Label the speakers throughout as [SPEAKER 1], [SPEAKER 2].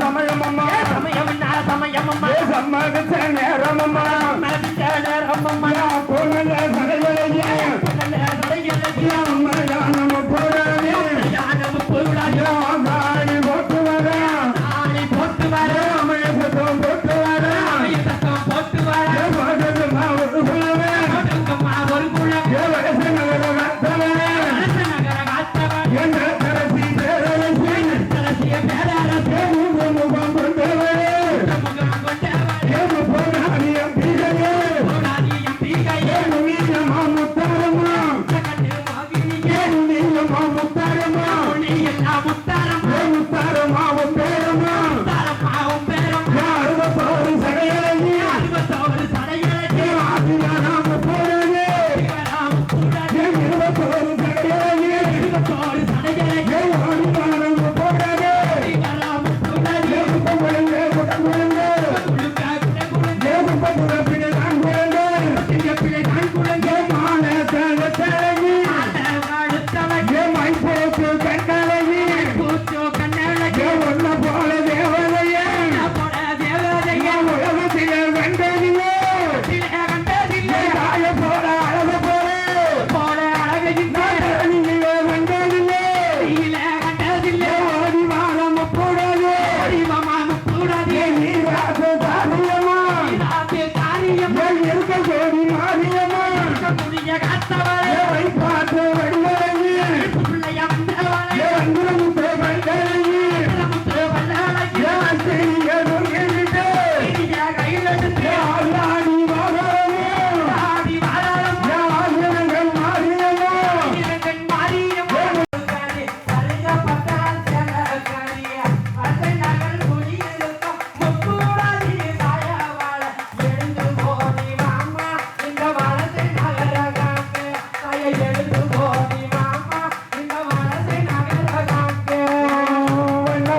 [SPEAKER 1] சமயமம்மா.
[SPEAKER 2] சமயம் சமயமம்மா.
[SPEAKER 1] சம்மதிச்ச நேரமம்மா.
[SPEAKER 2] சம்மதிச்ச நேரமம்மா. Tá valendo
[SPEAKER 1] aí.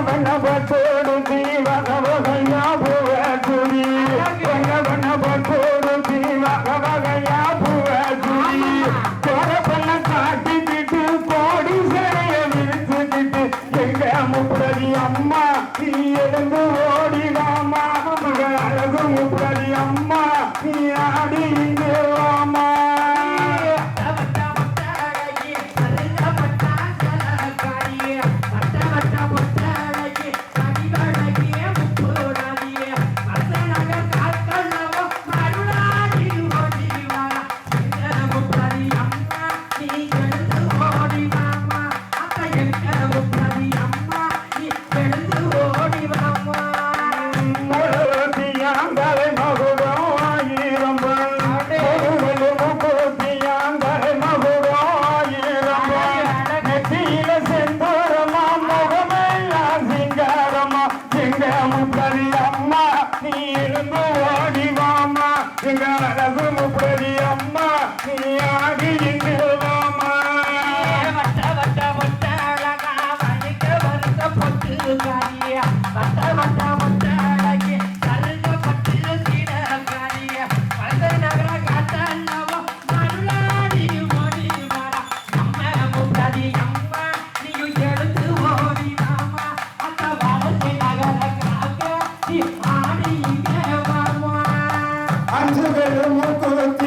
[SPEAKER 1] நவ நவ தோடும் ஆசிரியர்கள் மூத்த